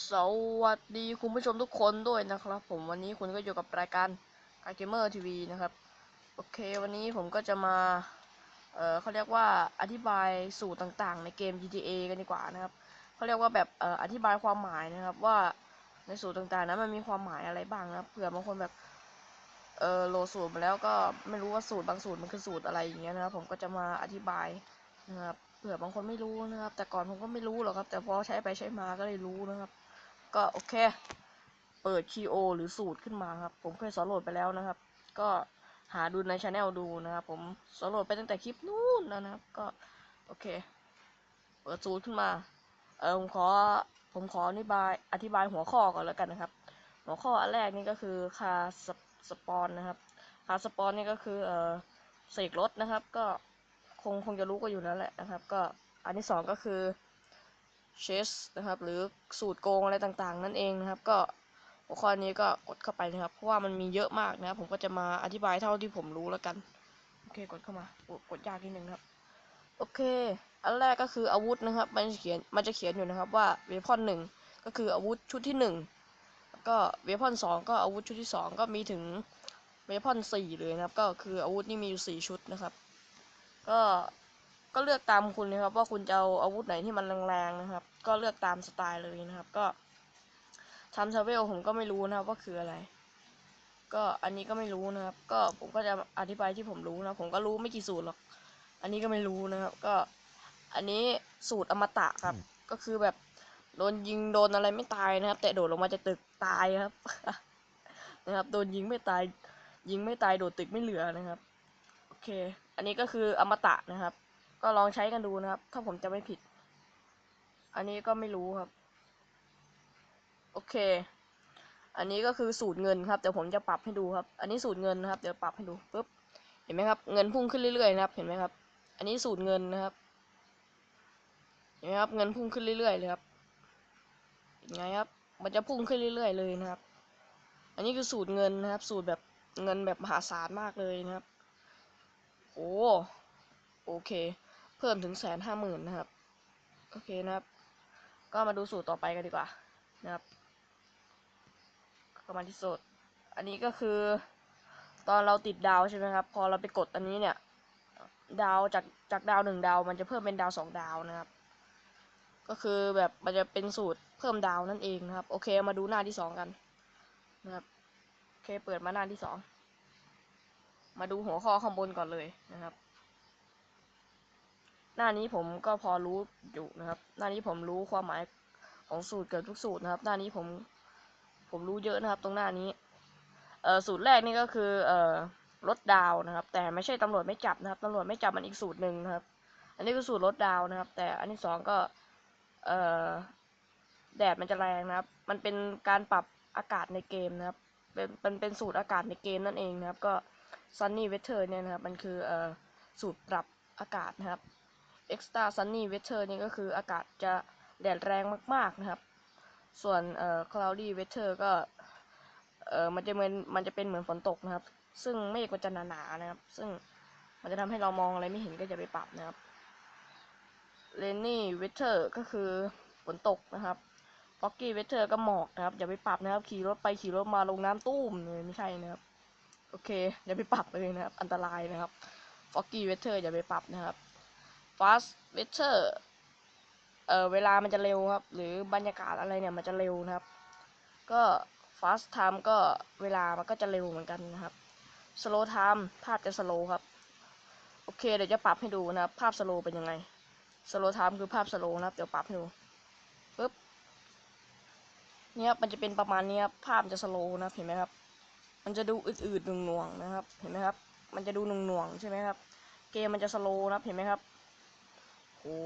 สวัสดีคุณผู้ชมทุกคนด้วยนะครับ ผมวันนี้คุณก็อยู่กับรายการการเกมเมอร์ทีวีนะครับ โอเควันนี้ผมก็จะมา เอ่อเขาเรียกว่าอธิบายสูตรต่างๆ ในเกม GTA กันดีกว่านะครับเขาเรียกว่าแบบเอ่ออธิบายความหมายนะครับ ว่าในสูตรต่างๆนั้นมันมีความหมายอะไรบ้างนะเผื่อบางคนแบบเออโหลดสูตรมาแล้วก็ไม่รู้ว่าสูตรบางสูตรมันคือสูตรอะไรอย่างเงี้ยนะครับผมก็จะมาอธิบายนะครับ เผื่อบางคนไม่รู้นะครับ แต่ก่อนผมก็ไม่รู้หรอกครับ แต่พอใช้ไปใช้มาก็เลยรู้นะครับ ก็โอเค เปิด KO หรือสูตรขึ้นมาครับ ผมเคยสอนโหลดไปแล้วนะครับ ก็หาดูในช anel ดูนะครับ ผมสอนโหลดไปตั้งแต่คลิปนู้นแล้วนะครับ ก็โอเค เปิดสูตรขึ้นมา เออผมขอผมขออธิบายอธิบายหัวข้อก่อนแล้วกันนะครับ หัวข้ออันแรกนี่ก็คือคาสปอนนะครับคาสปอนนี่ก็คือเออเสกรถนะครับ ก็ คงคงจะรู้ก็อยู่แล้วแหละนะครับ ก็อันที่สองก็คือเชสนะครับ หรือสูตรโกงอะไรต่างๆ นั่นเองนะครับ ก็หัวข้อนี้ก็กดเข้าไปนะครับ เพราะว่ามันมีเยอะมากนะครับ ผมก็จะมาอธิบายเท่าที่ผมรู้แล้วกัน โอเค กดเข้ามากดยากนิดนึงครับ โอเค อันแรกก็คืออาวุธนะครับ มันจะเขียน มันจะเขียนอยู่นะครับว่าเวพอนหนึ่งก็คืออาวุธชุดที่หนึ่งแล้วก็เวพอนสองก็อาวุธชุดที่สองก็มีถึงเวพอนสี่เลยนะครับ ก็คืออาวุธนี่มีอยู่สี่ชุดนะครับ ก็ก็เลือกตามคุณนะครับ ว่าคุณจะเอาอาวุธไหนที่มันแรงๆนะครับ ก็เลือกตามสไตล์เลยนะครับ ก็ทำเซเวลผมก็ไม่รู้นะครับว่าคืออะไร ก็อันนี้ก็ไม่รู้นะครับ ก็ผมก็จะอธิบายที่ผมรู้นะผมก็รู้ไม่กี่สูตรหรอก อันนี้ก็ไม่รู้นะครับ ก็อันนี้สูตรอมตะครับ ก็คือแบบโดนยิงโดนอะไรไม่ตายนะครับ แต่โดดลงมาจากตึกตายครับ นะครับ โดนยิงไม่ตาย ยิงไม่ตายโดดตึกไม่เหลือนะครับ โอเค อันนี้ก็คืออมตะนะครับ ก็ลองใช้กันดูนะครับ ถ้าผมจะไม่ผิด อันนี้ก็ไม่รู้ครับ โอเค อันนี้ก็คือสูตรเงินครับเดี๋ยวผมจะปรับให้ดูครับ อันนี้สูตรเงินนะครับ เดี๋ยวปรับให้ดูปุ๊บ เห็นไหมครับ เงินพุ่งขึ้นเรื่อยๆนะครับ เห็นไหมครับ อันนี้สูตรเงินนะครับ เห็นไหมครับ เงินพุ่งขึ้นเรื่อยๆเลยครับยังไงครับ มันจะพุ่งขึ้นเรื่อยๆเลยนะครับ อันนี้คือสูตรเงินนะครับ สูตรแบบเงินแบบมหาศาลมากเลยนะครับ โอ้โอเค เพิ่มถึงแสนห้าหมื่นนะครับ โอเคนะครับ ก็มาดูสูตรต่อไปกันดีกว่านะครับก็มาที่สูตรอันนี้ก็คือ ตอนเราติดดาวใช่ไหมครับ พอเราไปกดอันนี้เนี่ย ดาวจากจากดาวหนึ่งดาว มันจะเพิ่มเป็นดาวสองดาวนะครับ ก็คือแบบมันจะเป็นสูตรเพิ่มดาวนั่นเองนะครับ โอเค มาดูหน้าที่สองกันนะครับ โอเค เปิดมาหน้าที่สอง มาดูหัวข้อข้างบนก่อนเลยนะครับ หน้านี้ผมก็พอรู้อยู่นะครับ หน้านี้ผมรู้ความหมายของสูตรเกือบทุกสูตรนะครับ หน้านี้ผมผมรู้เยอะนะครับ ตรงหน้านี้เอ่อสูตรแรกนี่ก็คือเอ่อลดดาวนะครับ แต่ไม่ใช่ตำรวจไม่จับนะครับตำรวจไม่จับมันอีกสูตรหนึ่งนะครับ อันนี้คือสูตรลดดาวนะครับ แต่อันที่สองก็เอ่อแดดมันจะแรงนะครับ มันเป็นการปรับอากาศในเกมนะครับ เป็นเป็นเป็นสูตรอากาศในเกมนั่นเองนะครับ ก็ sunny weather เนี่ยนะครับ มันคือเอ่อสูตรปรับอากาศนะครับ extra sunny weather นี่ก็คืออากาศจะแดดแรงมาก ๆนะครับ ส่วนเอ่อ cloudy weather ก็เอ่อมันจะเหมือนมันจะเป็นเหมือนฝนตกนะครับ ซึ่งเมฆมันจะหนาๆนะครับ ซึ่งมันจะทำให้เรามองอะไรไม่เห็นก็จะไปปรับนะครับ rainy weather ก็คือฝนตกนะครับ foggy weather ก็หมอกนะครับ อย่าไปปรับนะครับ ขี่รถไปขี่รถมาลงน้ำตุ้มเลยไม่ใช่นะครับ โอเค อย่าไปปรับเลยนะครับ อันตรายนะครับ foggy weather อย่าไปปรับนะครับ fast weather เอ่อเวลามันจะเร็วครับ หรือบรรยากาศอะไรเนี่ยมันจะเร็วนะครับ ก็ fast time ก็เวลามันก็จะเร็วเหมือนกันนะครับ slow time ภาพจะ slow ครับ โอเค เดี๋ยวจะปรับให้ดูนะครับ ภาพ slow เป็นยังไง slow time คือภาพ slow นะครับ เดี๋ยวปรับให้ดูปึ๊บเนี่ยมันจะเป็นประมาณนี้ครับภาพจะ slow นะครับเห็นไหมครับ มันจะดูอืดๆหน่วงๆนะครับ เห็นไหมครับ มันจะดูหน่วงๆใช่ไหมครับ เกมมันจะ slow นะครับเห็นไหมครับโอ้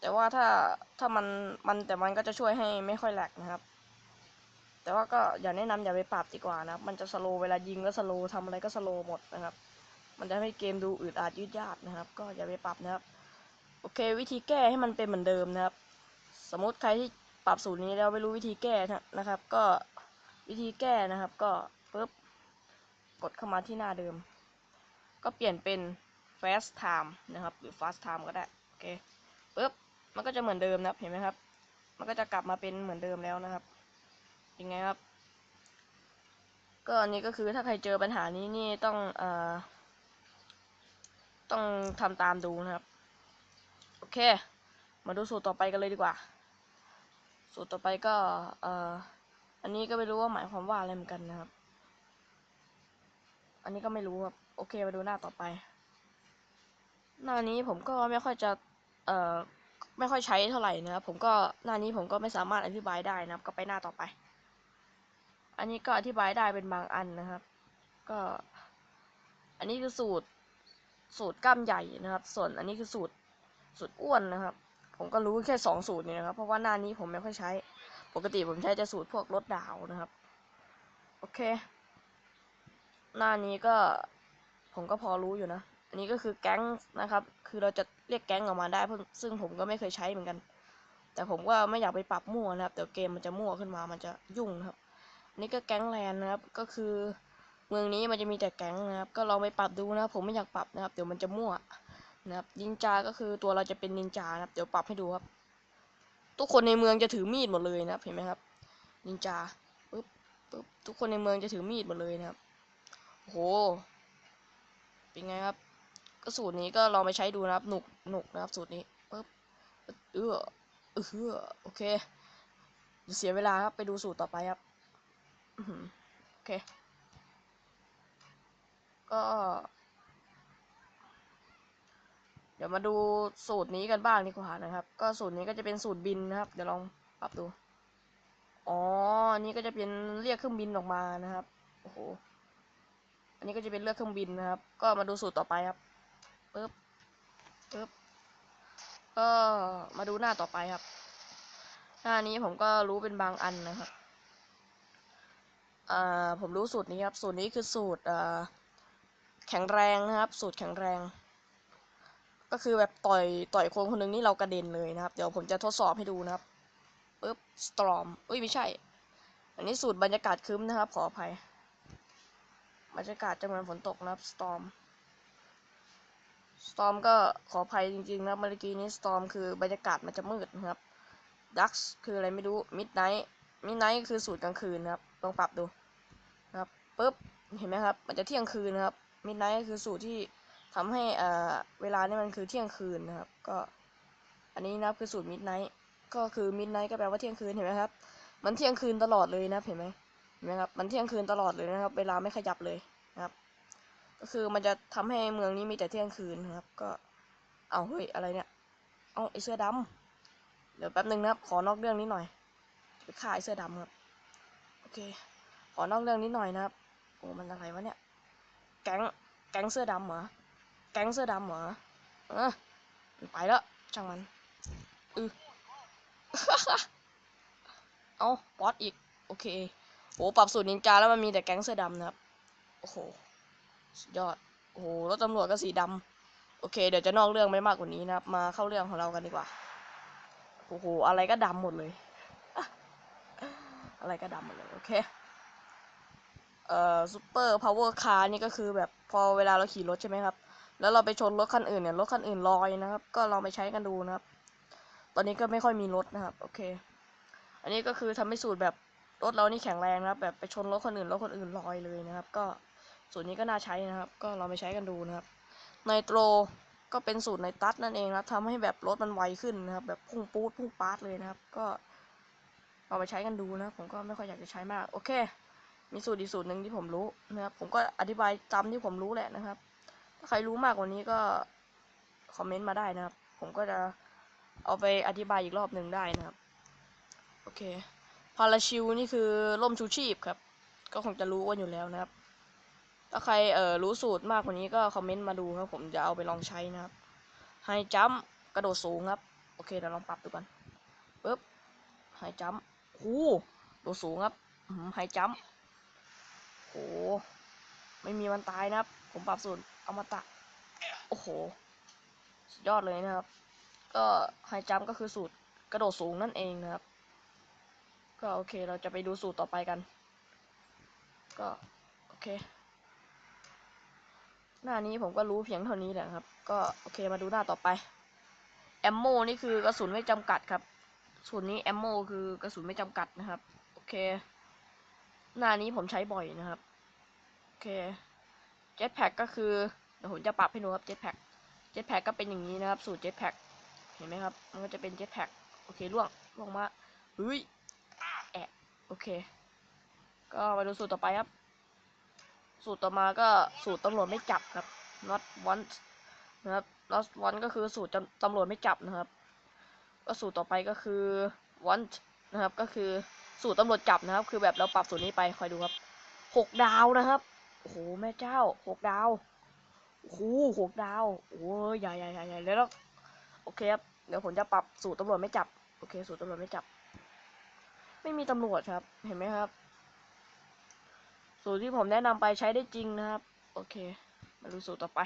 แต่ว่าถ้าถ้ามันมันแต่มันก็จะช่วยให้ไม่ค่อยแหลกนะครับ แต่ว่าก็อย่าแนะนำอย่าไปปรับดีกว่านะครับ มันจะสโลว์เวลายิงก็สโลว์ทำอะไรก็สโลว์หมดนะครับ มันจะให้เกมดูอืดอาดยืดยาดนะครับ ก็อย่าไปปรับนะครับ โอเค วิธีแก้ให้มันเป็นเหมือนเดิมนะครับ สมมติใครที่ปรับสูตรนี้แล้วไม่รู้วิธีแก้นะครับ ก็ วิธีแก้นะครับ ก็ปึ๊บกดเข้ามาที่หน้าเดิม ก็เปลี่ยนเป็น fast time นะครับ หรือ fast time ก็ได้โอเคปึ๊บมันก็จะเหมือนเดิมนะครับเห็นไหมครับ มันก็จะกลับมาเป็นเหมือนเดิมแล้วนะครับยังไงครับ ก็อันนี้ก็คือถ้าใครเจอปัญหานี้นี่ต้องเอ่อต้องทำตามดูนะครับ โอเค มาดูสูตรต่อไปกันเลยดีกว่า สูตรต่อไปก็เอ่อ อันนี้ก็ไม่รู้ว่าหมายความว่าอะไรเหมือนกันนะครับ อันนี้ก็ไม่รู้ครับ โอเคมาดูหน้าต่อไป หน้านี้ผมก็ไม่ค่อยจะ เอ่อ ไม่ค่อยใช้เท่าไหร่นะครับ ผมก็หน้านี้ผมก็ไม่สามารถอธิบายได้นะครับ ก็ไปหน้าต่อไป อันนี้ก็อธิบายได้เป็นบางอันนะครับ ก็ อันนี้คือสูตร สูตรกล้ามใหญ่นะครับ ส่วนอันนี้คือสูตร สูตรอ้วนนะครับ ผมก็รู้แค่สองสูตรนี้นะครับ เพราะว่าหน้านี้ผมไม่ค่อยใช้ ปกติผมใช้แต่สูตรพวกลดดาวนะครับ โอเค หน้านี้ก็ผมก็พอรู้อยู่นะ อันนี้ก็คือแก๊งนะครับ คือเราจะเรียกแก๊งออกมาได้เพิ่งซึ่งผมก็ไม่เคยใช้เหมือนกัน แต่ผมก็ไม่อยากไปปรับมั่วนะครับเดี๋ยวเกมมันจะมั่วขึ้นมามันจะยุ่งนะครับนนี่ก็แก๊งแลนนะครับ ก็คือเมืองนี้มันจะมีแต่แก๊งนะครับ ก็ลองไปปรับดูนะครับผมไม่อยากปรับนะครับ เดี๋ยวมันจะมั่วนะครับนินจาก็คือตัวเราจะเป็นนินจานะครับ เดี๋ยวปรับให้ดูครับ ทุกคนในเมืองจะถือมีดหมดเลยนะครับ เห็นไหมครับ นินจาปึ๊บปึ๊บทุกคนในเมืองจะถือมีดหมดเลยนะครับโอ้โห เป็นไงครับ ก็สูตรนี้ก็ลองไปใช้ดูนะครับ หนุกหนุกนะครับ สูตรนี้ปึ๊บเออเออโอเคอย่าเสียเวลาครับ ไปดูสูตรต่อไปครับโอเค ก็ ดี๋ยวมาดูสูตรนี้กันบ้างดีกว่านะครับ ก็สูตรนี้ก็จะเป็นสูตรบินนะครับ เดี๋ยวลองปรับดู อ๋อนนี้ก็จะเป็นเรียกเครื่องบินออกมานะครับ โอ้โห อันนี้ก็จะเป็นเลือกเครื่องบินนะครับ ก็มาดูสูตรต่อไปครับปึ๊บปึ๊บ ก็มาดูหน้าต่อไปครับ หน้านี้ผมก็รู้เป็นบางอันนะครับ อ่า ผมรู้สูตรนี้ครับ สูตรนี้คือสูตรอ่าแข็งแรงนะครับ สูตรแข็งแรง ก็คือแบบต่อยต่อยคนคนนึงนี่เรากระเด็นเลยนะครับ เดี๋ยวผมจะทดสอบให้ดูนะครับปึ๊บสตรอมเอ้ยไม่ใช่ อันนี้สูตรบรรยากาศครึ้มนะครับ ขออภัย บรรยากาศจะเหมือนฝนตกนะครับ storm storm ก็ขออภัยจริงๆนะเมื่อกี้นี้ storm คือบรรยากาศมันจะมืดนะครับ dux คืออะไรไม่รู้ midnight midnight คือสูตรกลางคืนนะครับลองปรับดูนะครับปุ๊บเห็นไหมครับ มันจะเที่ยงคืนนะครับ midnight ก็คือสูตรที่ ทำให้อ่าเวลานี่มันคือเที่ยงคืนนะครับ ก็อันนี้นะครับคือสูตร midnight ก็คือ midnight ก็แปลว่าเที่ยงคืนเห็นไหมครับ มันเที่ยงคืนตลอดเลยนะเห็นไหมเห็นไหมครับมันเที่ยงคืนตลอดเลยนะครับ เวลาไม่ขยับเลยนะครับ ก็คือมันจะทำให้เมืองนี้มีแต่เที่ยงคืนนะครับ ก็เอาเฮ้ยอะไรเนี่ยเอาไอเสื้อดำเดี๋ยวแป๊บนึงนะครับ ขอนอกเรื่องนิดหน่อยจะไปฆ่าไอเสื้อดำครับโอเค ขอนอกเรื่องนิดหน่อยนะครับโอ้มันอะไรวะเนี่ย แก๊งแก๊งเสื้อดำเหรอ แก๊งเสื้อดำเหรอเออมันไปแล้วช่างมันอือเอาป๊อตอีก โอเคโหปรับสูตรนินจาแล้วมันมีแต่แก๊งเสื้อดำนะครับ โอ้โหสุดยอด โอ้โหรถตำรวจก็สีดำโอเค เดี๋ยวจะนอกเรื่องไม่มากกว่านี้นะครับ มาเข้าเรื่องของเรากันดีกว่า โอ้โห อะไรก็ดำหมดเลย อะไรก็ดำหมดเลย โอเค เอ่อซูเปอร์พาวเวอร์คาร์นี่ก็คือแบบพอเวลาเราขี่รถใช่ไหมครับ แล้วเราไปชนรถคันอื่นเนี่ยรถคันอื่นลอยนะครับ ก็ลองไปใช้กันดูนะครับ ตอนนี้ก็ไม่ค่อยมีรถนะครับ โอเค อันนี้ก็คือทำให้สูตรแบบรถเรานี่แข็งแรงนะครับ แบบไปชนรถคนอื่นรถคนอื่นลอยเลยนะครับ ก็สูตรนี้ก็น่าใช้นะครับ ก็ลองไปใช้กันดูนะครับไนโตรก็เป็นสูตรไนตัสนั่นเองนะทำให้แบบรถมันไวขึ้นนะครับ แบบพุ่งปูดพุ่งปาดเลยนะครับ ก็ลองไปใช้กันดูนะครับผมก็ไม่ค่อยอยากจะใช้มาก โอเค มีสูตรอีกสูตรหนึ่งที่ผมรู้นะครับ ผมก็อธิบายจำที่ผมรู้แหละนะครับ ถ้าใครรู้มากกว่านี้ก็คอมเมนต์มาได้นะครับ ผมก็จะเอาไปอธิบายอีกรอบหนึ่งได้นะครับ โอเค พาราชิลนี่คือร่มชูชีพครับ ก็คงจะรู้กันอยู่แล้วนะครับ ถ้าใครเอ่อรู้สูตรมากกว่านี้ก็คอมเมนต์มาดูครับ ผมจะเอาไปลองใช้นะครับไฮจัมกระโดดสูงครับ โอเคเดี๋ยวลองปรับดูกันปึ๊บไฮจัมโอ้โดดสูงครับไฮจัมโอ้ไม่มีวันตายนะครับ ผมปรับสูตร อมตะ โอ้โห สุดยอดเลยนะครับ ก็ไฮจัมก็คือสูตรกระโดดสูงนั่นเองนะครับ ก็โอเคเราจะไปดูสูตรต่อไปกัน ก็โอเค หน้านี้ผมก็รู้เพียงเท่านี้แหละครับ ก็โอเคมาดูหน้าต่อไป แอมโมนี่คือกระสุนไม่จำกัดครับส่วนนี้แอมโมคือกระสุนไม่จำกัดนะครับ โอเค หน้านี้ผมใช้บ่อยนะครับ โอเค เจ็ตแพ็กก็คือเดี๋ยวผมจะปรับให้ดูครับเจ็ตแพ็กเจ็ตแพ็กก็เป็นอย่างนี้นะครับ สูตรเจ็ตแพ็กเห็นไหมครับ มันก็จะเป็นเจ็ตแพ็กโอเคล่วงล่วงมาเฮ้ยแอะโอเค ก็มาดูสูตรต่อไปครับ สูตรต่อมาก็สูตรตำรวจไม่จับครับ not want นะครับ not want ก็คือสูตรตำรวจไม่จับนะครับ ก็สูตรต่อไปก็คือ want นะครับ ก็คือสูตรตำรวจจับนะครับ คือแบบเราปรับสูตรนี้ไปคอยดูครับหกดาวนะครับ โอ้โหแม่เจ้าหกดาวโอ้โหหกดาวโอ้ยใหญ่ใหญ่ใหญ่ใหญ่แล้วโอเคครับเดี๋ยวผมจะปรับสูตรตำรวจไม่จับโอเค สูตรตำรวจไม่จับ ไม่มีตำรวจครับ เห็นไหมครับ สูตรที่ผมแนะนำไปใช้ได้จริงนะครับ โอเค มาดูสูตรต่อไป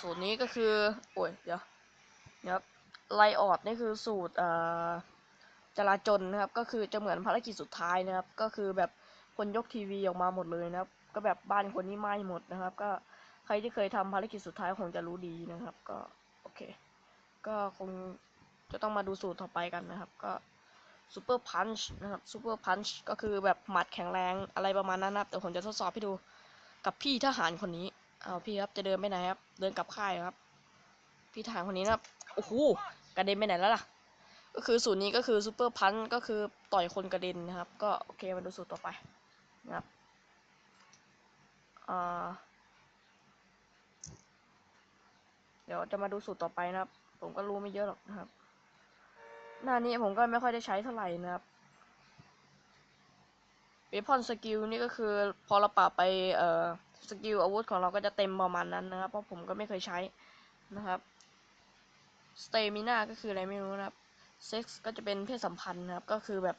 สูตรนี้ก็คือ โอ้ยเดี๋ยวนะครับไลออดนี่คือสูตรจราจนนะครับ ก็คือจะเหมือนภารกิจสุดท้ายนะครับ ก็คือแบบ คนยกทีวีออกมาหมดเลยนะครับ ก็แบบบ้านคนนี้ไหม้หมดนะครับ ก็ใครที่เคยทำภารกิจสุดท้ายคงจะรู้ดีนะครับ ก็โอเค ก็คงจะต้องมาดูสูตรต่อไปกันนะครับ ก็ซูเปอร์พันช์นะครับซูเปอร์พันช์ก็คือแบบหมัดแข็งแรงอะไรประมาณนั้นนะครับเดี๋ยวผมจะทดสอบให้ดูกับพี่ทหารคนนี้เอาพี่ครับจะเดินไปไหนครับ เดินกลับค่ายครับ พี่ทหารคนนี้นะครับโอ้โหกระเด็นไปไหนแล้วล่ะ ก็คือสูตรนี้ก็คือซูเปอร์พันช์ก็คือต่อยคนกระเด็นนะครับ ก็โอเคมาดูสูตรต่อไป นะครับเดี๋ยวจะมาดูสูตรต่อไปนะครับ ผมก็รู้ไม่เยอะหรอกนะครับ หน้านี้ผมก็ไม่ค่อยได้ใช้เท่าไหร่นะครับเวพอนสกิลนี่ก็คือพอเราปรับไปเอ่อสกิลอาวุธของเราก็จะเต็มประมาณนั้นนะครับ เพราะผมก็ไม่เคยใช้นะครับสเตมิน่าก็คืออะไรไม่รู้นะครับเซ็กซ์ก็จะเป็นเพศสัมพันธ์นะครับ ก็คือแบบ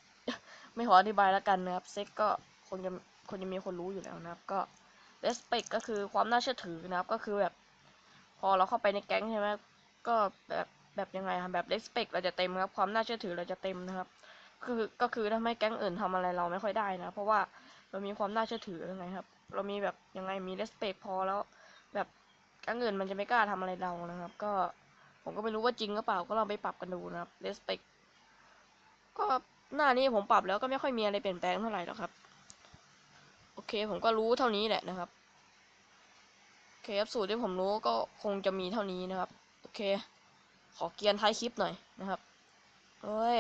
ไม่ขออธิบายแล้วกันนะครับเซ็กก็ คงจะคนจะมีคนรู้อยู่แล้วนะครับ ก็ respect ก็คือความน่าเชื่อถือนะครับ ก็คือแบบ พอเราเข้าไปในแก๊งใช่ไหมก็แบบแบบยังไงครับแบบ respect เราจะเต็มครับ ความน่าเชื่อถือเราจะเต็มนะครับ คือก็คือทำให้แก๊งอื่นทำอะไรเราไม่ค่อยได้นะ เพราะว่าเรามีความน่าเชื่อถือยังไงครับ เรามีแบบยังไงมี respect พอแล้ว แบบแก๊งอื่นมันจะไม่กล้าทำอะไรเรานะครับ ก็ผมก็ไม่รู้ว่าจริงหรือเปล่าก็ลองไปปรับกันดูนะครับ respect ก็หน้านี้ผมปรับแล้วก็ไม่ค่อยมีอะไรเปลี่ยนแปลงเท่าไหร่หรอกครับ อเค ผมก็รู้เท่านี้แหละนะครับ โอเคครับสูตรที่ผมรู้ก็คงจะมีเท่านี้นะครับ โอเค ขอเกียนท้ายคลิปหน่อยนะครับเอ้ย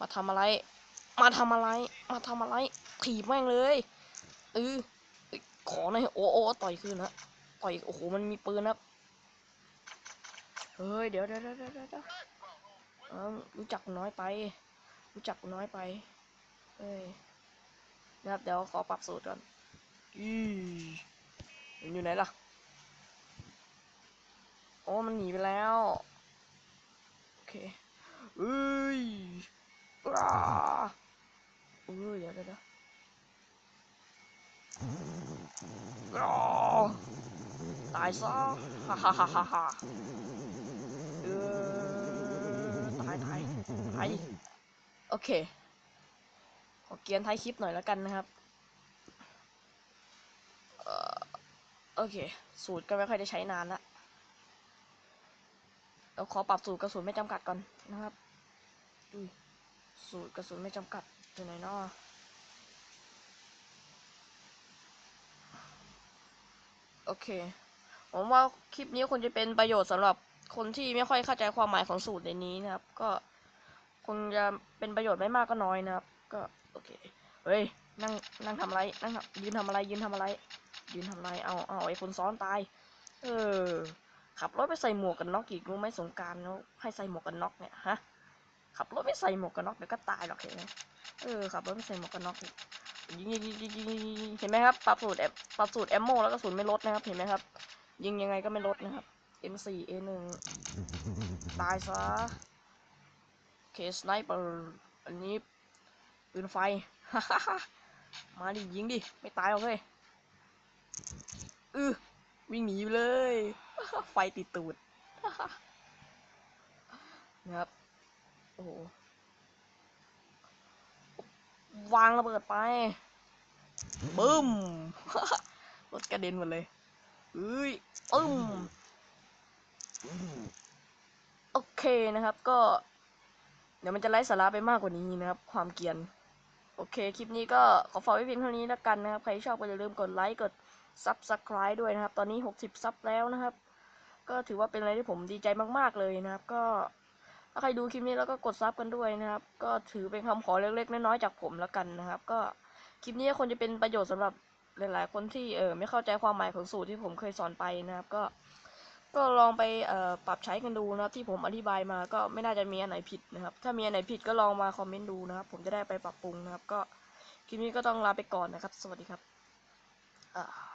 มาทำอะไร มาทำอะไร มาทำอะไร ถีบแม่งเลยเออเอ้ยขอหน่อยโอ้โอ้ต่อยคืนนะต่อย โอ้โห มันมีปืนนะเฮ้ย เดี๋ยวเดี๋ยวเดี๋ยวเดี๋ยวเดี๋ยวเออรู้จักน้อยไป รู้จักน้อยไปเอ้ย นะครับเดี๋ยวขอปรับสูตรก่อนอีมันอยู่ไหนล่ะโอ้มันหนีไปแล้วโอเคเอ้ยอ้าเอ้ยเดี๋ยวเดี๋ยวเดี๋ยวอ้าตายซะฮ่าฮ่าฮ่าฮ่าฮ่าเออตายตายตายโอเค ขอเกียนท้ายคลิปหน่อยแล้วกันนะครับโอเค สูตรก็ไม่ค่อยได้ใช้นานละเราขอปรับสูตรกระสุนไม่จำกัดก่อนนะครับอุ้ยสูตรกระสุนไม่จำกัดอยู่ไหนเนาะโอเค ผมว่าคลิปนี้คงจะเป็นประโยชน์สำหรับคนที่ไม่ค่อยเข้าใจความหมายของสูตรในนี้นะครับ ก็คงจะเป็นประโยชน์ไม่มากก็น้อยนะครับ ก็ โอเค เฮ้ย นั่ง นั่งทำอะไร นั่งยืนทำอะไร ยืนทำอะไร ยืนทำอะไร เอาเอาไอ้คนซ้อนตาย เออ ขับรถไม่ใส่หมวกกันน็อกอีกรู้ไหมสงการแล้วให้ใส่หมวกกันน็อกเนี่ย ฮะ ขับรถไม่ใส่หมวกกันน็อกเดี๋ยวก็ตายหรอกเห็นไหมเออ ขับรถไม่ใส่หมวกกันน็อกอีกยิงยิงยิงยิงยิงยิงยิงเห็นไหมครับ ปรับสูตรแอมปรับสูตรแอมโมแล้วก็สูตรไม่ลดนะครับ เห็นไหมครับ ยิงยังไงก็ไม่ลดนะครับ M4 A1 ตายซะ เคสไนเปอร์อันนี้ ปืนไฟ มาดิยิงดิ ไม่ตายหรอกเฮ้ยอือวิ่งหนีไปเลย ไฟติดตูดนะครับ โอ้โห วางระเบิดไปบึ้มรถกระเด็นหมดเลยเอ้ยปึ้ม โอเคนะครับก็ เดี๋ยวมันจะไร้สาระไปมากกว่านี้นะครับ ความเกรียน โอเค คลิปนี้ก็ขอฝากไว้เพียงเท่านี้แล้วกันนะครับ ใครชอบก็อย่าลืมกดไลค์ กด Subscribe ด้วยนะครับ ตอนนี้ 60 ซับแล้วนะครับ ก็ถือว่าเป็นอะไรที่ผมดีใจมากๆเลยนะครับ ก็ถ้าใครดูคลิปนี้แล้วก็กดซับกันด้วยนะครับ ก็ถือเป็นคำขอเล็กๆ น้อยๆ จากผมแล้วกันนะครับ ก็คลิปนี้ควรจะเป็นประโยชน์สำหรับหลายๆ คนที่เออไม่เข้าใจความหมายของสูตรที่ผมเคยสอนไปนะครับ ก็ ก็ลองไปปรับใช้กันดูนะครับ ที่ผมอธิบายมาก็ไม่น่าจะมีอันไหนผิดนะครับ ถ้ามีอันไหนผิดก็ลองมาคอมเมนต์ดูนะครับ ผมจะได้ไปปรับปรุงนะครับ ก็คลิปนี้ก็ต้องลาไปก่อนนะครับ สวัสดีครับอ่า